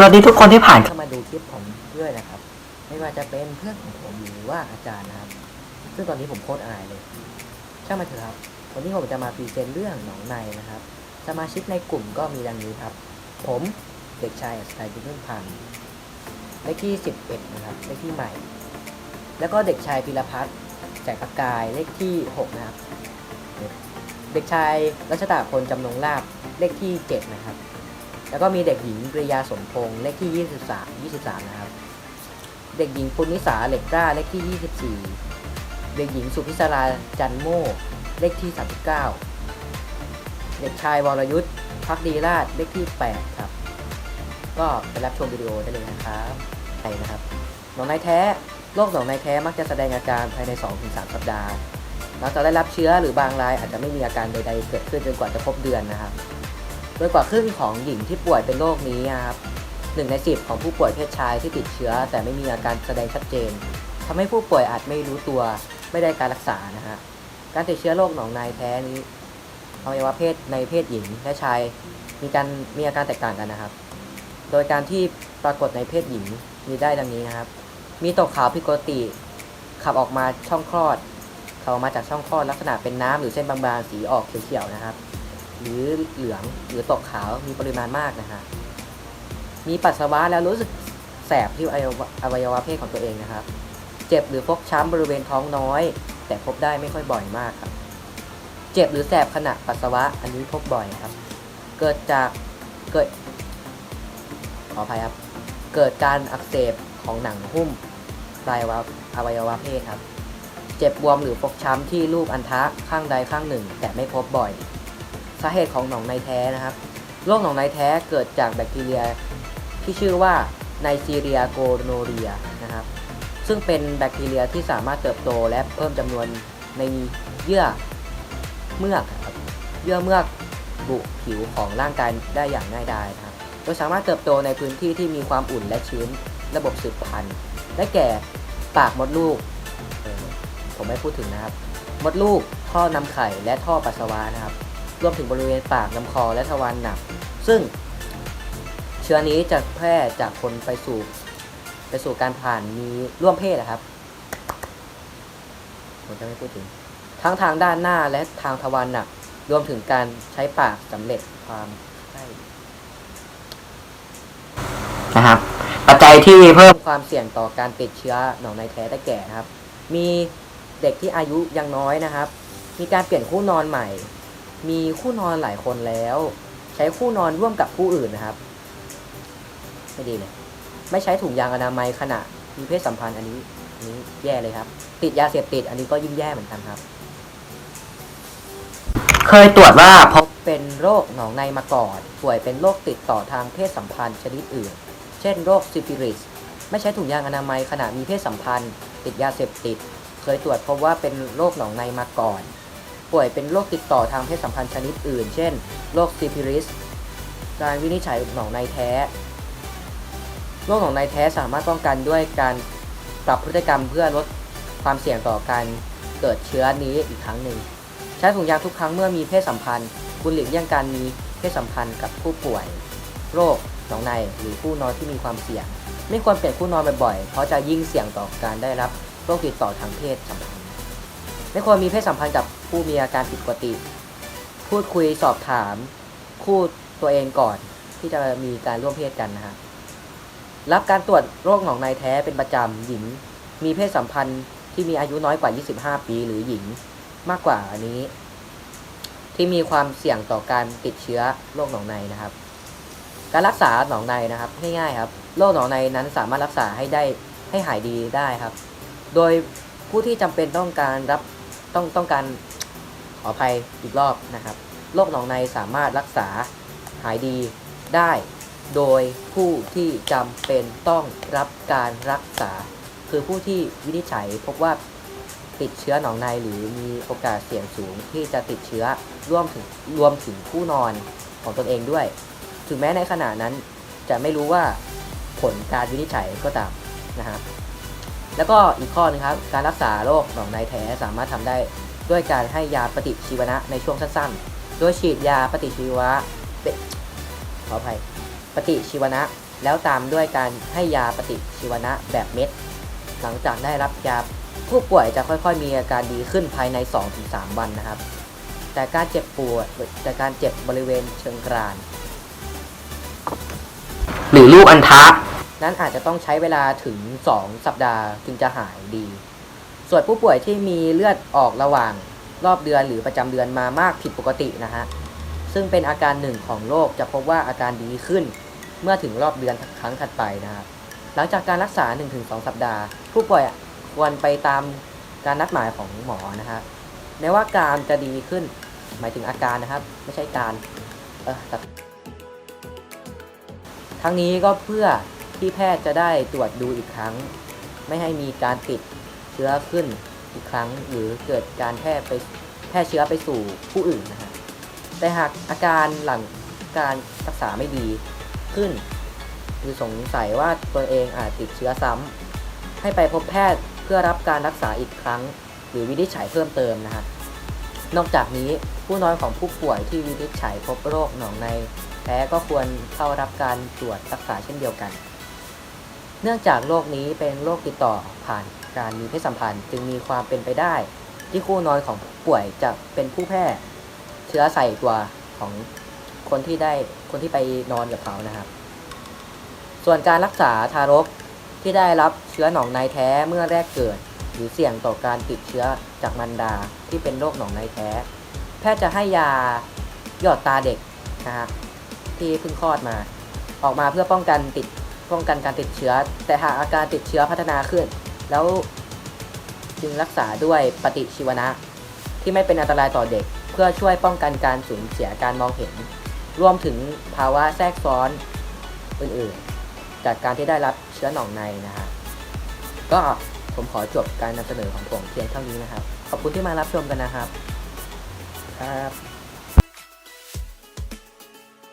สวัสดีทุกคนที่ผ่านเข้ามาดูคลิปผมด้วยนะครับ ไม่ว่าจะเป็นเพื่อนของผมหรือว่าอาจารย์นะครับ ซึ่งตอนนี้ผมโคตรอายเลย ช่างมาเถอะครับวันนี้ผมจะมาพรีเซนต์เรื่องหนองในนะครับ สมาชิกในกลุ่มก็มีดังนี้ครับ ผมเด็กชายสไตล์พึ่งพันธ์เลขที่ 11 นะครับเลขที่ใหม่ แล้วก็เด็กชายพิรพัฒน์แสงประกายเลขที่ 6 นะครับ เด็กชายรัชตาพลจำนงลาบเลขที่ 7 นะครับ แล้วก็มีเด็กหญิงปริยาสมพงษ์เลขที่ 23 23 นะครับ เด็กหญิงปุณิสาเหล็กกล้าเลขที่ 24 เด็กหญิงสุพิศราจันโมเลขที่ 39 เด็กชายวรยุทธ์พักดีราชเลขที่ 8 ครับ ก็ไปรับชมวิดีโอได้เลยนะครับไปนะครับหนองในแท้โรคหนองในแท้มักจะแสดงอาการภายใน 2-3 สัปดาห์หลังจากได้รับเชื้อหรือบางรายอาจจะไม่มีอาการใดๆ เกิดขึ้นจนกว่าจะครบเดือนนะครับ โดยกว่าครึ่งของหญิงที่ป่วยเป็นโรคนี้นะครับหนึ่งในสิบของผู้ป่วยเพศชายที่ติดเชื้อ แต่ไม่มีอาการแสดงชัดเจนทำให้ผู้ป่วยอาจไม่รู้ตัวไม่ได้การรักษานะฮะการติดเชื้อโรคหนองในแท้นี้อวัยวะเพศในเพศหญิงและชายมีการมีอาการแตกต่างกันนะครับ โดยการที่ปรากฏในเพศหญิงมีได้ดังนี้นะครับ มีตกขาวผิดปกติขับออกมาช่องคลอดขับออกมาจากช่องคลอดลักษณะเป็นน้ำหรือเส้นบางๆสีออกเขียวๆนะครับ หรือเหลืองหรือตกขาวมีปริมาณมากนะฮะมีปัสสาวะแล้วรู้สึกแสบที่อวัยวะเพศของตัวเองนะครับ เจ็บหรือฟกช้ำบริเวณท้องน้อย แต่พบได้ไม่ค่อยบ่อยมากครับ เจ็บหรือแสบขณะปัสสาวะอันนี้พบบ่อยครับ เกิดจากเกิดขออภัยครับ เกิดการอักเสบของหนังหุ้มปลายวอวัยวะเพศครับ เจ็บบวมหรือฟกช้ำที่ลูกอัณฑะข้างใดข้างหนึ่ง แต่ไม่พบบ่อย สาเหตุของหนองในแท้นะครับโรคหนองในแท้เกิดจากแบคทีเรียที่ชื่อว่าไนซีเรียโกโนเรียนะครับ ซึ่งเป็นแบคทีเรียที่สามารถเติบโตและเพิ่มจำนวนในเยื่อเมือกเยื่อเมือกบุผิวของร่างกายได้อย่างง่ายดายนะครับโดยสามารถเติบโตในพื้นที่ที่มีความอุ่นและชื้นระบบสืบพันธุ์ได้แก่ปากมดลูก ผมไม่พูดถึงนะครับ มดลูกท่อนำไข่และท่อปัสสาวะนะครับ รวมถึงบริเวณปากลำคอและทวารหนัก ซึ่งเชื้อนี้จะแพร่จากคนไปสู่ไปสู่การผ่านมีร่วมเพศนะครับผมจะไม่พูดถึง ทั้งทางด้านหน้าและทางทวารหนัก รวมถึงการใช้ปากสำเร็จความใช่นะครับปัจจัยที่เพิ่มความเสี่ยงต่อการติดเชื้อหนองในแท้ได้แก่นะครับ มีเด็กที่อายุยังน้อยนะครับ มีการเปลี่ยนคู่นอนใหม่ มีคู่นอนหลายคนแล้ว ใช้คู่นอนร่วมกับผู้อื่นนะครับ ไม่ดีเลยไม่ใช้ถุงยางอนามัยขณะมีเพศสัมพันธ์อันนี้อันนี้แย่เลยครับ ติดยาเสพติดอันนี้ก็ยิ่งแย่เหมือนกันครับ เคยตรวจว่าพบเป็นโรคหนองในมาก่อน ป่วยเป็นโรคติดต่อทางเพศสัมพันธ์ชนิดอื่น เช่นโรคซิฟิลิส ไม่ใช้ถุงยางอนามัยขณะมีเพศสัมพันธ์ ติดยาเสพติด เคยตรวจพบว่าเป็นโรคหนองในมาก่อน ป่วยเป็นโรคติดต่อทางเพศสัมพันธ์ชนิดอื่น เช่น โรคซิฟิลิส การวินิจฉัยหนองในแท้ โรคหนองในแท้สามารถป้องกันด้วยการปรับพฤติกรรมเพื่อลดความเสี่ยงต่อการเกิดเชื้อนี้อีกครั้งหนึ่ง ใช้ถุงยางทุกครั้งเมื่อมีเพศสัมพันธ์ คุณหลีกเลี่ยงการมีเพศสัมพันธ์กับผู้ป่วย โรคหนองในหรือผู้นอนที่มีความเสี่ยง ไม่ควรเปลี่ยนคู่นอนบ่อยๆ เพราะจะยิ่งเสี่ยงต่อการได้รับโรคติดต่อทางเพศสัมพันธ์ ไม่ควรมีเพศสัมพันธ์กับผู้มีอาการผิดปกติ พูดคุยสอบถาม คู่ตัวเองก่อนที่จะมีการร่วมเพศกันนะฮะรับการตรวจโรคหนองในแท้เป็นประจำหญิง มีเพศสัมพันธ์ที่มีอายุน้อยกว่า 25 ปี หรือหญิงมากกว่าอันนี้ ที่มีความเสี่ยงต่อการติดเชื้อโรคหนองในนะครับ การรักษาหนองในนะครับง่ายๆครับโรคหนองในนั้นสามารถรักษาให้ได้ให้หายดีได้ครับ โดยผู้ที่จำเป็นต้องการรับ ต้องต้องการขออภัยอีกรอบนะครับโรคหนองในสามารถรักษาหายดีได้ โดยผู้ที่จำเป็นต้องรับการรักษา คือผู้ที่วินิจฉัยพบว่าติดเชื้อหนองในหรือมีโอกาสเสี่ยงสูงที่จะติดเชื้อร่วมถึงรวมถึงผู้นอนของตนเองด้วย ถึงแม้ในขณะนั้นจะไม่รู้ว่าผลการวินิจฉัยก็ตามนะครับ แล้วก็อีกข้อหนึงครับ การรักษาโรคหนองในแท้สามารถทำได้ด้วยการให้ยาปฏิชีวนะในช่วงสั้นๆ โดยฉีดยาปฏิชีวะขออภัยปฏิชีวนะ แล้วตามด้วยการให้ยาปฏิชีวนะแบบเม็ด หลังจากได้รับยาผู้ป่วยจะค่อยๆ มีอาการดีขึ้นภายใน 2-3 วันนะครับ แต่การเจ็บปวดแต่การเจ็บบริเวณเชิงกราน หรือลูกอัณฑะ นั้นอาจจะต้องใช้เวลาถึง 2 สัปดาห์จึงจะหายดี ส่วนผู้ป่วยที่มีเลือดออกระหว่างรอบเดือนหรือประจำเดือนมามากผิดปกตินะฮะ ซึ่งเป็นอาการหนึ่งของโรคจะพบว่าอาการดีขึ้น เมื่อถึงรอบเดือนครั้งถัดไปนะฮะหลังจากการรักษา 1-2 สัปดาห์ ผู้ป่วยควรไปตามการนัดหมายของหมอนะฮะแม้ว่าการจะดีขึ้น หมายถึงอาการนะครับ ไม่ใช่การ เออทั้งนี้ก็เพื่อ ที่แพทย์จะได้ตรวจดูอีกครั้ง ไม่ให้มีการติดเชื้อขึ้นอีกครั้ง หรือเกิดการแพร่ไปแพร่เชื้อไปสู่ผู้อื่นนะฮะแต่หากอาการหลังการรักษาไม่ดีขึ้น หรือสงสัยว่าตัวเองอาจติดเชื้อซ้ำให้ไปพบแพทย์เพื่อรับการรักษาอีกครั้ง หรือวินิจฉัยเพิ่มเติมนะฮะนอกจากนี้ผู้น้อนของผู้ป่วยที่วินิจฉัยพบโรคหนองในแพ้ก็ควรเข้ารับการตรวจรักษาเช่นเดียวกัน เนื่องจากโรคนี้เป็นโรคติดต่อผ่านการมีเพศสัมพันธ์ จึงมีความเป็นไปได้ ที่คู่นอนของผู้ป่วยจะเป็นผู้แพร่เชื้อใส่ตัวของคนที่ได้คนที่ไปนอนกับเขานะครับ ส่วนการรักษาทารกที่ได้รับเชื้อหนองในแท้เมื่อแรกเกิด หรือเสี่ยงต่อการติดเชื้อจากมารดาที่เป็นโรคหนองในแท้ แพทย์จะให้ยาหยอดตาเด็กนะฮะที่เพิ่งคลอดมา ออกมาเพื่อป้องกันติด ป้องกันการติดเชื้อ แต่หากอาการติดเชื้อพัฒนาขึ้น แล้วจึงรักษาด้วยปฏิชีวนะ ที่ไม่เป็นอันตรายต่อเด็ก เพื่อช่วยป้องกันการสูญเสียการมองเห็น รวมถึงภาวะแทรกซ้อนอื่นๆ จากการที่ได้รับเชื้อหนองในนะฮะก็ผมขอจบการนำเสนอของผมเพียงเท่านี้นะครับ ขอบคุณที่มารับชมกันนะครับ ครับ